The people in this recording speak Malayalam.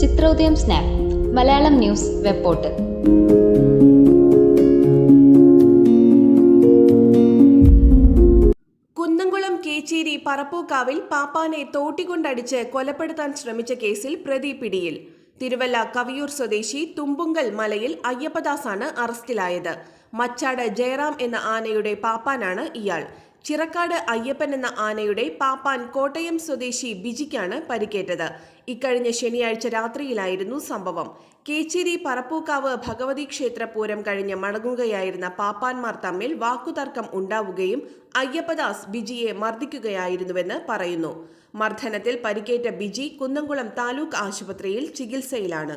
Chithrodayam snap Malayalam news web portal Kunnamkulam Kecheri പറപ്പൂക്കാവിൽ പാപ്പാനെ തോട്ടികൊണ്ടടിച്ച് കൊലപ്പെടുത്താൻ ശ്രമിച്ച കേസിൽ പ്രതി പിടിയിൽ. തിരുവല്ല കവിയൂർ സ്വദേശി തുമ്പുങ്കൽ മലയിൽ അയ്യപ്പദാസാണ് അറസ്റ്റിലായത്. മച്ചാട് ജയറാം എന്ന ആനയുടെ പാപ്പാനാണ് ഇയാൾ. ചിറക്കാട് അയ്യപ്പൻ എന്ന ആനയുടെ പാപ്പാൻ കോട്ടയം സ്വദേശി ബിജിക്കാണ് പരിക്കേറ്റത്. ഇക്കഴിഞ്ഞ ശനിയാഴ്ച രാത്രിയിലായിരുന്നു സംഭവം. കേച്ചേരി പറപ്പൂക്കാവ് ഭഗവതി ക്ഷേത്ര പൂരം കഴിഞ്ഞ് മടങ്ങുകയായിരുന്ന പാപ്പാന്മാർ തമ്മിൽ വാക്കുതർക്കം ഉണ്ടാവുകയും അയ്യപ്പദാസ് ബിജിയെ മർദ്ദിക്കുകയായിരുന്നുവെന്ന് പറയുന്നു. മർദ്ദനത്തിൽ പരിക്കേറ്റ ബിജി കുന്നംകുളം താലൂക്ക് ആശുപത്രിയിൽ ചികിത്സയിലാണ്.